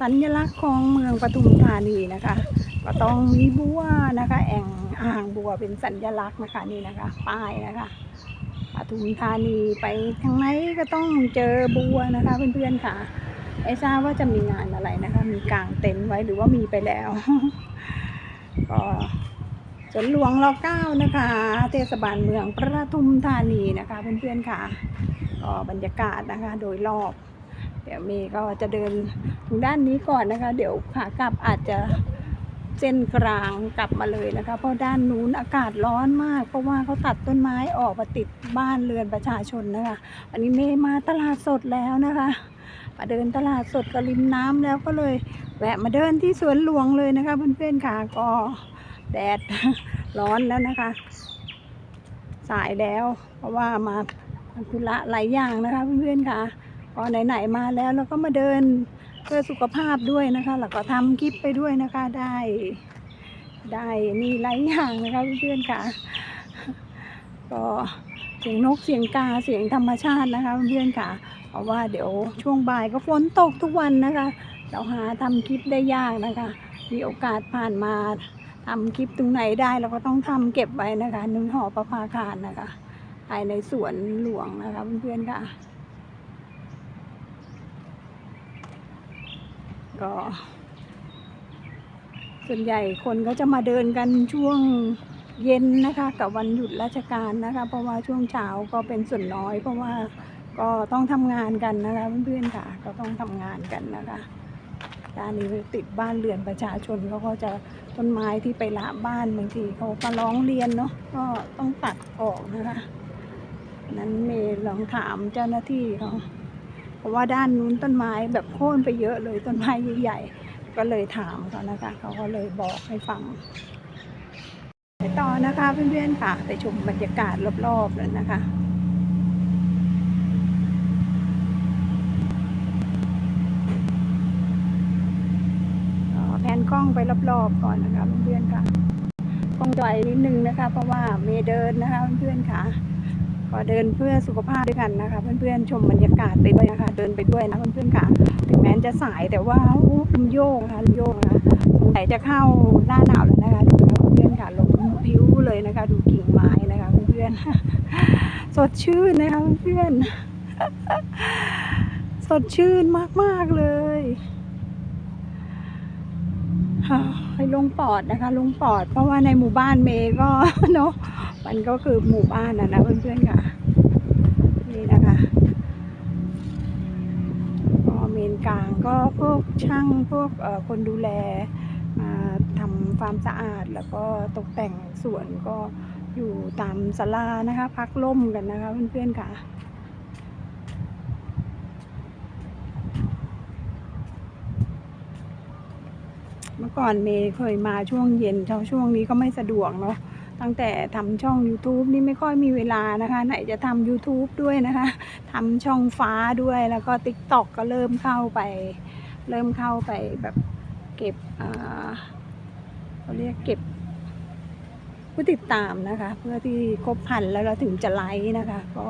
สัญลักษณ์ของเมืองปทุมธานีนะคะก็ต้องมีบัวนะคะ แอ่งอ่างบัวเป็นสัญลักษณ์นะคะนี่นะคะป้ายนะคะปทุมธานีไปทางไหนก็ต้องเจอบัวนะคะเพื่อนๆค่ะไม่ทราบว่าจะมีงานอะไรนะคะ มีกางเต็นท์ไว้หรือว่ามีไปแล้วก็สวนหลวงรอเก้านะคะ เทศบาลเมืองประทุมธานีนะคะ เพื่อนๆค่ะก็บรรยากาศนะคะ โดยรอบ เดี๋ยวเมย์ก็จะเดินถึงด้านนี้ก่อนนะคะ เดี๋ยวขากลับอาจจะเส้นกลางกลับมาเลยนะคะ เพราะด้านนู้นอากาศร้อนมาก เพราะว่าเขาตัดต้นไม้ออกมาติดบ้านเรือนประชาชนนะคะอันนี้เมย์มาตลาดสดแล้วนะคะมาเดินตลาดสดกับริมน้ำแล้วก็เลยแวะมาเดินที่สวนหลวงเลยนะคะเพื่อนๆค่ะก็แดดร้อนแล้วนะคะ สายแล้ว เพราะว่ามาทำธุระหลายอย่างนะคะเพื่อนๆค่ะ ก็ไหนๆมาแล้วเราก็มาเดินเพื่อสุขภาพด้วยนะคะแล้วก็ทำคลิปไปด้วยนะคะได้ ได้มีหลายอย่างนะคะเพื่อนๆค่ะ ก็เสียงนกเสียงกาเสียงธรรมชาตินะคะเพื่อนๆค่ะ เพราะว่าเดี๋ยวช่วงบ่ายก็ฝนตกทุกวันนะคะ เราหาทำคลิปได้ยากนะคะ มีโอกาสผ่านมาทำคลิปตรงไหนได้เราก็ต้องทำเก็บไว้นะคะนึงหอประภาคารนะคะภายในสวนหลวงนะคะเพื่อนๆค่ะ ก็ ส่วนใหญ่คนก็จะมาเดินกันช่วงเย็นนะคะกับวันหยุดราชการนะคะ เพราะว่าช่วงเช้าก็เป็นส่วนน้อย เพราะว่าก็ต้องทำงานกันนะคะเพื่อนๆค่ะ ก็ต้องทำงานกันนะคะด้านนี้ติดบ้านเรือนประชาชนเขาก็จะต้นไม้ที่ไปละบ้านบางทีเขามาร้องเรียนเนาะก็ต้องตัดออกนะคะ นั้นเมย์ลองถามเจ้าหน้าที่เขา เพราะว่าด้านนู้นต้นไม้แบบโค่นไปเยอะเลยต้นไม้ใหญ่ๆก็เลยถามเขานะคะเขาก็เลยบอกให้ฟังไปต่อนะคะเพื่อนๆค่ะไปชมบรรยากาศรอบๆเลยนะคะแพนกล้องไปรอบๆก่อนนะคะเพื่อนๆค่ะกล้องจอยนิดนึงนะคะ เพราะว่าเมย์เดินนะคะเพื่อนๆค่ะ ก็เดินเพื่อสุขภาพด้วยกันนะคะ เพื่อนๆชมบรรยากาศไปด้วยนะคะ เดินไปด้วยนะเพื่อนๆค่ะ ถึงแม้จะสายแต่ว่าโอ้ลมโยกนะคะลมโยกนะคะสงสัยจะเข้าหน้าหนาวแล้วนะคะดูนะเพื่อนๆค่ะลมพิ้วเลยนะคะ ดูกิ่งไม้นะคะ เพื่อนๆสดชื่นนะคะเพื่อนๆสดชื่นมากๆเลยให้ลงปอดนะคะลงปอด เพราะว่าในหมู่บ้านเมย์ก็เนาะ มันก็คือหมู่บ้านนะนะเพื่อนๆค่ะ นี่นะคะก็เมนกลางก็พวกช่างพวกเอ่อคนดูแลมาทำความสะอาดแล้วก็ตกแต่งสวนก็อยู่ตามศาลานะคะ พักล่มกันนะคะเพื่อนๆค่ะเมื่อก่อนเมย์เคยมาช่วงเย็นเช้าช่วงนี้ก็ไม่สะดวกเนาะ ตั้งแต่ทำช่อง YouTube นี่ไม่ค่อยมีเวลานะคะ ไหนจะทำ YouTube ด้วยนะคะทำช่องฟ้าด้วยแล้วก็ TikTok ก็เริ่มเข้าไป เริ่มเข้าไปแบบเก็บเขาเรียกเก็บผู้ติดตามนะคะ เพื่อที่ครบพันแล้วเราถึงจะไลค์นะคะ ก็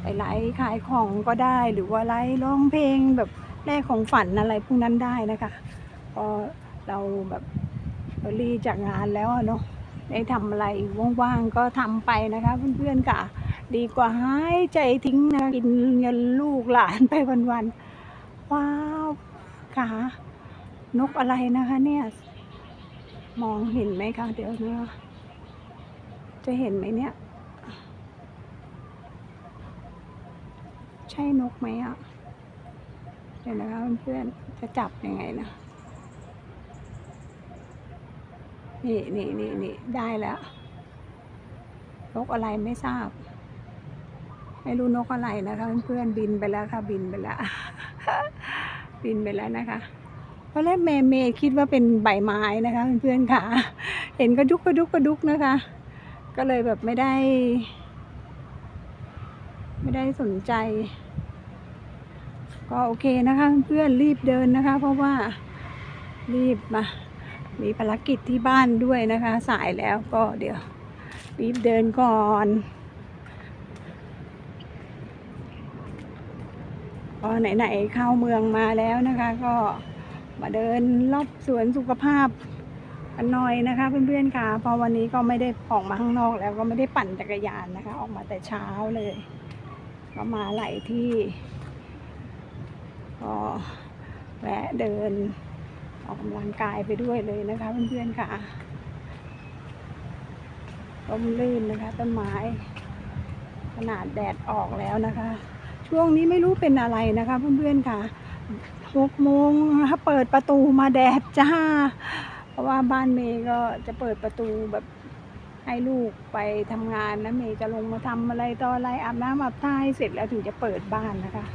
ไปไลค์ขายของก็ได้หรือว่าไลค์ร้องเพลงแบบแลกของฝันอะไรพวกนั้นได้นะคะ ก็เราแบบรีจากงานแล้วเนาะ ได้ทำอะไรว่างๆก็ทำไปนะคะเพื่อนๆค่ะ ดีกว่าหายใจทิ้งนะกินเงินลูกหลานไปวันๆว้าวค่ะนกอะไรนะคะเนี่ยมองเห็นไหมคะเดี๋ยวนะจะเห็นไหมเนี่ย ใช่นกไหมอะเดี๋ยวนะคะเพื่อนๆจะจับยังไงนะ นี่นี่นี่นี่ได้แล้ว นกอะไรไม่ทราบ ไม่รู้นกอะไรนะคะเพื่อนๆบินไปแล้วค่ะบินไปแล้ว บินไปแล้วนะคะเพราะแรกเมย์เมย์คิดว่าเป็นใบไม้นะคะเพื่อนๆค่ะ เห็นกระดุกกระดุกกระดุกนะคะ ก็เลยแบบไม่ได้ ไม่ได้สนใจ ก็โอเคนะคะ เพื่อนรีบเดินนะคะ เพราะว่ารีบมา มีภารกิจที่บ้านด้วยนะคะ สายแล้วก็เดี๋ยวรีบเดินก่อนก็ไหนๆเข้าเมืองมาแล้วนะคะ ก็มาเดินรอบสวนสุขภาพกันหน่อยนะคะ เพื่อนๆค่ะพอวันนี้ก็ไม่ได้ออกมาข้างนอกแล้วก็ไม่ได้ปั่นจักรยานนะคะ ออกมาแต่เช้าเลย ก็มาหลายที่ก็แวะเดิน อกกำลังกายไปด้วยเลยนะคะเพื่อนๆค่ะร่มรื่นนะคะต้นไม้ ขนาดแดดออกแล้วนะคะ ช่วงนี้ไม่รู้เป็นอะไรนะคะเพื่อนๆค่ะหกโมงนะคะเปิดประตูมาแดดจ้า เพราะว่าบ้านเมย์ก็จะเปิดประตูแบบให้ลูกไปทำงานนะเมย์จะลงมาทำอะไรต่ออะไรอาบน้ำอาบท่าให้เสร็จแล้วถึงจะเปิดบ้านนะคะ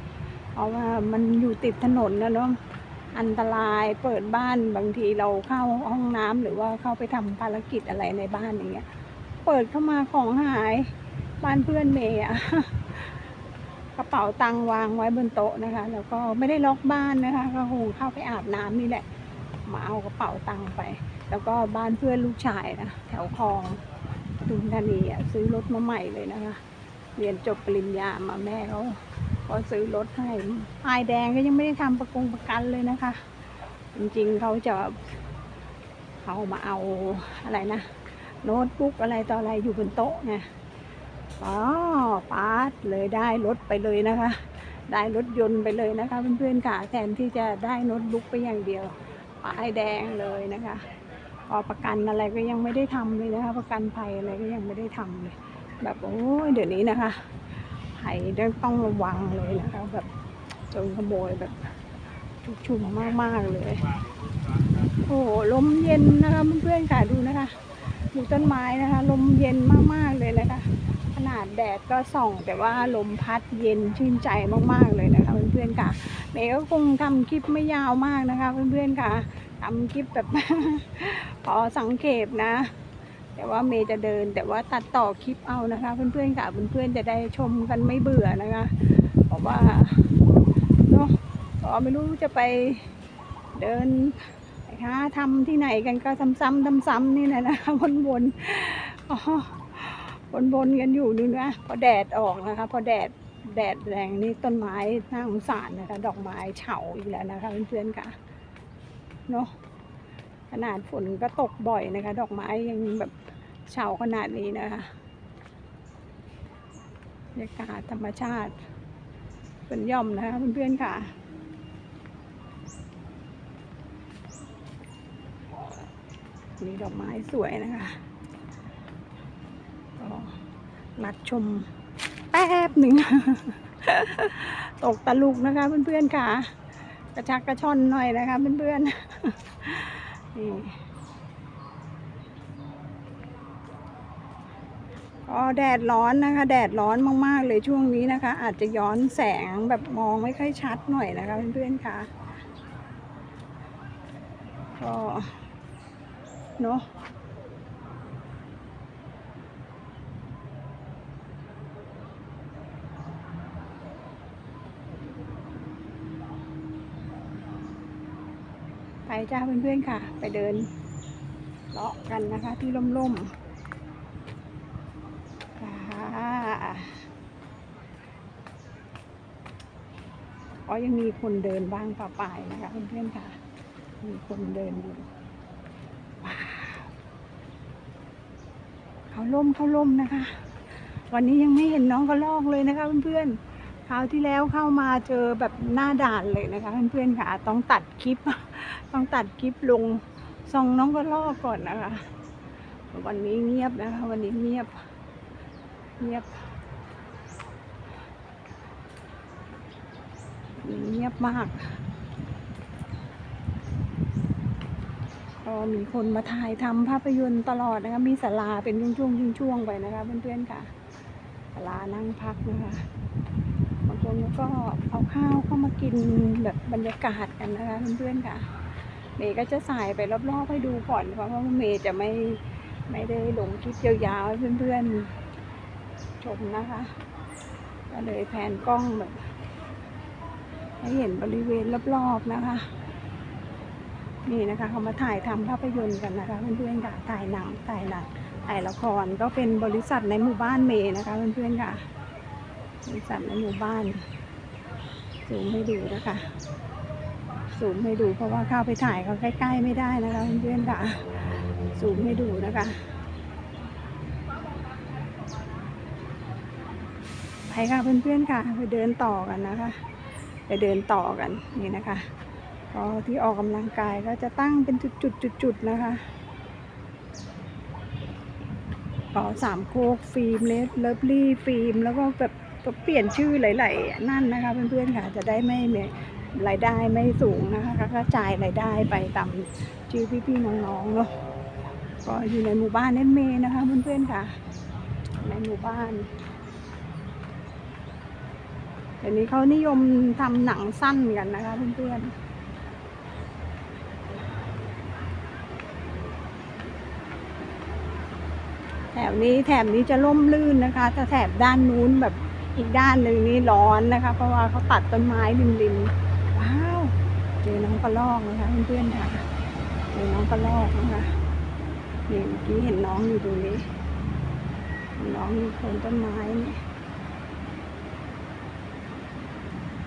เพราะว่ามันอยู่ติดถนนนะเนาะ อันตรายเปิดบ้านบางทีเราเข้าห้องน้ำหรือว่าเข้าไปทำภารกิจอะไรในบ้านอย่างเงี้ย เปิดเข้ามาของหายบ้านเพื่อนเมย์อะกระเป๋าตังค์วางไว้บนโต๊ะนะคะ แล้วก็ไม่ได้ล็อกบ้านนะคะ ก็คงเข้าไปอาบน้ำนี่แหละ มาเอากระเป๋าตังค์ไป แล้วก็บ้านเพื่อนลูกชายนะแถวคลองปทุมธานีอะซื้อรถมาใหม่เลยนะคะ เรียนจบปริญญามาแม่เขา ก็ซื้อรถให้ป้ายแดงก็ยังไม่ได้ทำประกงประกันเลยนะคะ จริงๆเขาจะเขามาเอาอะไรนะ โน้ตบุ๊กอะไรต่ออะไรอยู่บนโต๊ะไงอ๋อปาดเลยได้รถไปเลยนะคะ ได้รถยนต์ไปเลยนะคะเพื่อนๆค่ะแทนที่จะได้โน้ตบุ๊กไปอย่างเดียวป้ายแดงเลยนะคะพอประกันอะไรก็ยังไม่ได้ทำเลยนะคะ ประกันภัยอะไรก็ยังไม่ได้ทำเลย แบบโอ้ยเดี๋ยวนี้นะคะ ภัยต้องระวังเลยนะคะแบบโจรขโมยแบบชุกชุมมากๆเลย โอ้โหลมเย็นนะคะเพื่อนๆค่ะดูนะคะ ดูต้นไม้นะคะ ลมเย็นมากๆเลยนะคะ ขนาดแดดก็ส่อง แต่ว่าลมพัดเย็นชื่นใจมากๆเลยนะคะเพื่อนๆค่ะเมย์ก็คงทำคลิปไม่ยาวมากนะคะเพื่อนๆค่ะทำคลิปแบบ พอสังเกตนะ แต่ว่าเมย์จะเดินแต่ว่าตัดต่อคลิปเอานะคะ เพื่อนๆค่ะเพื่อนๆจะได้ชมกันไม่เบื่อนะคะเพราะว่าเนาะก็ไม่รู้จะไปเดินนะคะทำที่ไหนกันก็ซ้ำๆซ้ำๆนี่แหละนะคะวนๆอ๋อวนๆกันอยู่ดูนะพอแดดออกนะคะ พอแดดแดดแรงนี่ต้นไม้น่าสงสารนะคะ ดอกไม้เฉาอีกแล้วนะคะเพื่อนๆค่ะเนาะ ขนาดฝนก็ตกบ่อยนะคะ ดอกไม้ยังแบบเฉาขนาดนี้นะคะบรรยากาศธรรมชาติเป็นย่อมนะคะเพื่อนๆค่ะมีดอกไม้สวยนะคะก็รัดชมแป๊บหนึ่ง ตกตะลุกนะคะเพื่อนๆค่ะ กระชักกระช่อนหน่อยนะคะเพื่อนๆ นี่ก็แดดร้อนนะคะ แดดร้อนมากๆเลยช่วงนี้นะคะ อาจจะย้อนแสงแบบมองไม่ค่อยชัดหน่อยนะคะเพื่อนๆค่ะก็เนาะ จ้าเพื่อนๆค่ะ ไปเดินเลาะกันนะคะ ที่ร่มๆค่ะก็ยังมีคนเดินบ้างปะปายนะคะ เพื่อนๆค่ะ มีคนเดินอยู่ว้าวเขาล่มเขาล่มนะคะ วันนี้ยังไม่เห็นน้องกระลอกเลยนะคะ เพื่อนๆคราวที่แล้วเข้ามาเจอแบบหน้าด่านเลยนะคะ เพื่อนๆค่ะ ต้องตัดคลิป ต้องตัดคลิปลงส่องน้องกระลอกก่อนนะคะ วันนี้เงียบนะคะ วันนี้เงียบ เงียบเงียบมากก็มีคนมาถ่ายทำภาพยนตร์ตลอดนะคะ มีศาลาเป็นช่วงๆช่วงๆไปนะคะเพื่อนๆค่ะศาลานั่งพักนะคะบางคนก็เอาข้าวเข้ามากินแบบบรรยากาศกันนะคะเพื่อนๆค่ะ เมย์ก็จะสายไปรอบๆให้ดูก่อนเพราะว่าเมย์จะไม่ไม่ได้ลงคลิปยาวๆให้เพื่อนๆชมนะคะ ก็เลยแผนกล้องแบบให้เห็นบริเวณรอบๆนะคะ นี่นะคะเขามาถ่ายทำภาพยนตร์กันนะคะเพื่อนๆค่ะถ่ายหนังถ่ายหนังถ่ายละครก็เป็นบริษัทในหมู่บ้านเมย์นะคะเพื่อนๆค่ะบริษัทในหมู่บ้านซูมให้ดูนะคะ ซูมให้ดูเพราะว่าเข้าไปถ่ายเขาใกล้ ๆ ไม่ได้นะคะเพื่อนๆค่ะซูมให้ดูนะคะไปค่ะเพื่อนๆค่ะไปเดินต่อกันนะคะ ไปเดินต่อกันนี่นะคะก็ที่ออกกำลังกายก็จะตั้งเป็นจุดๆๆนะคะก็สามโคกฟิล์มเลฟเลิฟลี่ฟิล์มแล้วก็แบบเปลี่ยนชื่อหลายๆนั่นนะคะเพื่อนๆค่ะจะได้ไม่มี รายได้ไม่สูงนะคะก็กระจายรายได้ไปตามชื่อพี่ๆน้องๆเนาะก็อยู่ในหมู่บ้านเน้นเมนะคะเพื่อนๆค่ะ ในหมู่บ้านเดี๋ยวนี้เขานิยมทำหนังสั้นกันนะคะเพื่อนๆแถวนี้แถบนี้จะร่มรื่นนะคะแต่แถบด้านนู้นแบบอีกด้านหนึ่งนี่ร้อนนะคะ เพราะว่าเขาตัดต้นไม้ริมๆว้าว เจอน้องกระรอกนะคะเพื่อนๆค่ะเจอน้องกระรอกนะคะนี่เมื่อกี้เห็นน้องอยู่ตรงนี้ น้องอยู่โคนต้นไม้นี่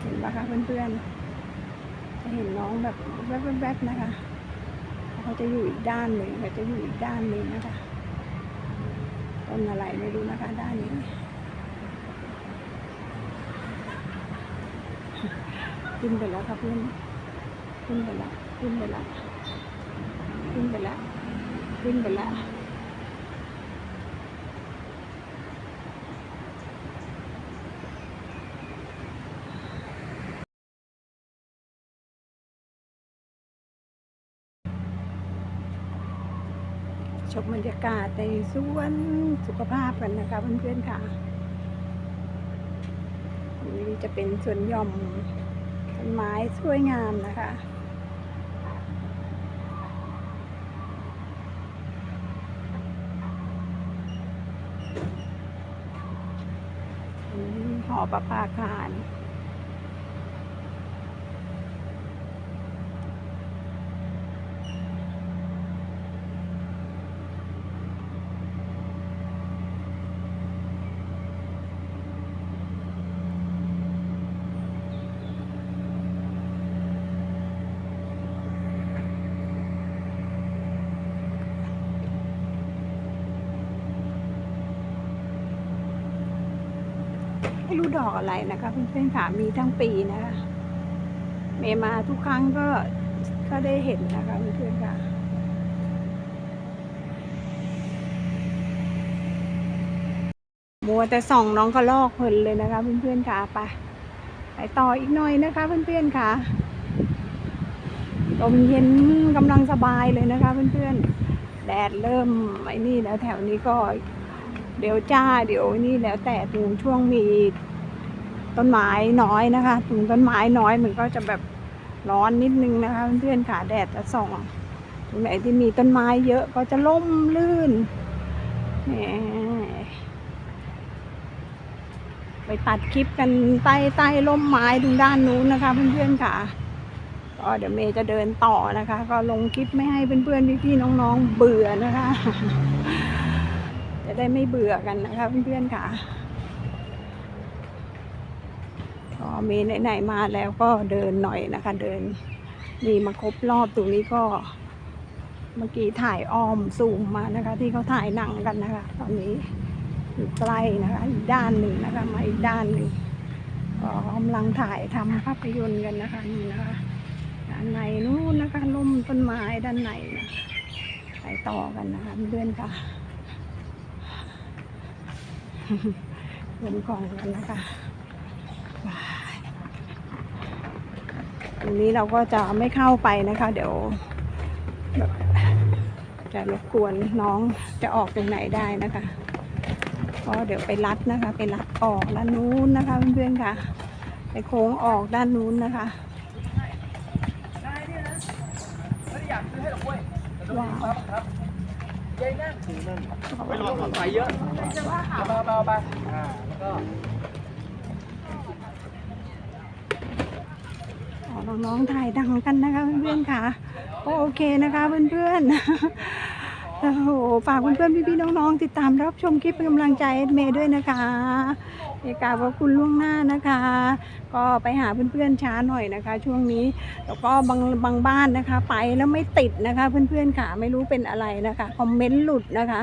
เห็นปะคะเพื่อนๆจะเห็นน้องแบบแวบๆนะคะเขาจะอยู่อีกด้านหนึ่งเขาจะอยู่อีกด้านหนึ่งนะคะต้นอะไรไม่รู้นะคะด้านนี้ขึ้นไปแล้วค่ะเพื่อน ขึ้นไปล้วขึ้นไปล้วขึ้นไปล้วขึ้นไปล้วชมบรรยากาศในสวนสุขภาพกันนะคะเพื่อนๆค่ะนี่จะเป็นสวนหย่อมต้นไม้สวยงามนะคะอืมห อประภาคาร ไม่รู้ดอกอะไรนะคะเพื่อนๆค่ะมีทั้งปีนะคะเมมาทุกครั้งก็ก็ได้เห็นนะคะเพื่อนๆค่ะมัวแต่ส่องน้องกระลอกเพลินเลยนะคะเพื่อนๆค่ะไปไปต่ออีกหน่อยนะคะเพื่อนๆค่ะลมเย็นกำลังสบายเลยนะคะเพื่อนๆ แดดเริ่มไอ้นี่แล้วแถวนี้ก็ เดี๋ยวจ้าเดี๋ยวนี่แล้วแต่ถึงช่วงมีต้นไม้น้อยนะคะถึงต้นไม้น้อยมันก็จะแบบร้อนนิดนึงนะคะเพื่อนๆค่ะแดดจะส่องตรงไหนที่มีต้นไม้เยอะก็จะล่มลื่นไปตัดคลิปกันใต้ใต้ร่มไม้ตรงด้านนู้นนะคะ เพื่อนๆค่ะก็เดี๋ยวเมย์จะเดินต่อนะคะ ก็ลงคลิปไม่ให้เพื่อนๆพี่ๆน้องๆเบื่อนะคะ ได้ไม่เบื่อกันนะคะเพื่อนๆค่ะก็มีไหนๆมาแล้วก็เดินหน่อยนะคะ เดินนี่มาครบรอบตรงนี้ก็เมื่อกี้ถ่ายอ้อมสูงมานะคะ ที่เขาถ่ายหนังกันนะคะ ตอนนี้อยู่ใกล้นะคะอีกด้านหนึ่งนะคะมาอีกด้านหนึ่งก็กำลังถ่ายทำภาพยนตร์กันนะคะนี่นะคะด้านในนู้นนะคะล่มต้นไม้ด้านในนะไปต่อกันนะคะเพื่อนๆค่ะ เดินกล่องกันนะคะว้ายตรงนี้เราก็จะไม่เข้าไปนะคะ เดี๋ยวแบบจะรบกวนน้องจะออกตรงไหนได้นะคะก็เดี๋ยวไปรัดนะคะ ไปรัดออกด้านนู้นนะคะเพื่อนๆค่ะ ไปโค้งออกด้านนู้นนะคะว้าว ยนะไม่รอถอดไฟเยอะเบาเบาๆไปอ่าแล้วก็น้องๆถ่ายดังกันนะคะเพื่อนๆค่ะก็โอเคนะคะเพื่อนๆโอ้โหฝากเพื่อนๆพี่ๆน้องๆติดตามรับชมคลิปเป็นกำลังใจเมย์ด้วยนะคะ เอกาบขอบคุณล่วงหน้านะคะ ก็ไปหาเพื่อนๆช้าหน่อยนะคะ ช่วงนี้แล้วก็บางบางบ้านนะคะ ไปแล้วไม่ติดนะคะ เพื่อนๆค่ะไม่รู้เป็นอะไรนะคะคอมเมนต์หลุดนะคะ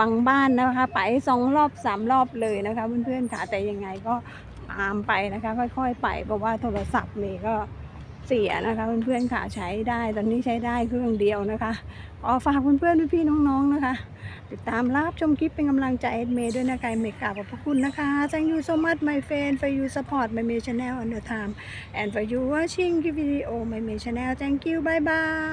บางบ้านนะคะ ไปสองรอบสามรอบเลยนะคะเพื่อนๆค่ะแต่ยังไงก็ตามไปนะคะ ค่อย ๆ ไปเพราะว่าโทรศัพท์เมย์ก็ เสียนะคะเพื่อนๆค่ะใช้ได้ตอนนี้ใช้ได้เครื่องเดียวนะคะขอฝากเพื่อนๆพี่ๆน้องๆนะคะ ติดตามรับชมคลิปเป็นกำลังใจเอ็ดเมย์ด้วยนะคะเมย์กราบขอบพระคุณนะคะ thank you so much my fan for you support my May channel on the time and for you watching the video my May channel thank you bye bye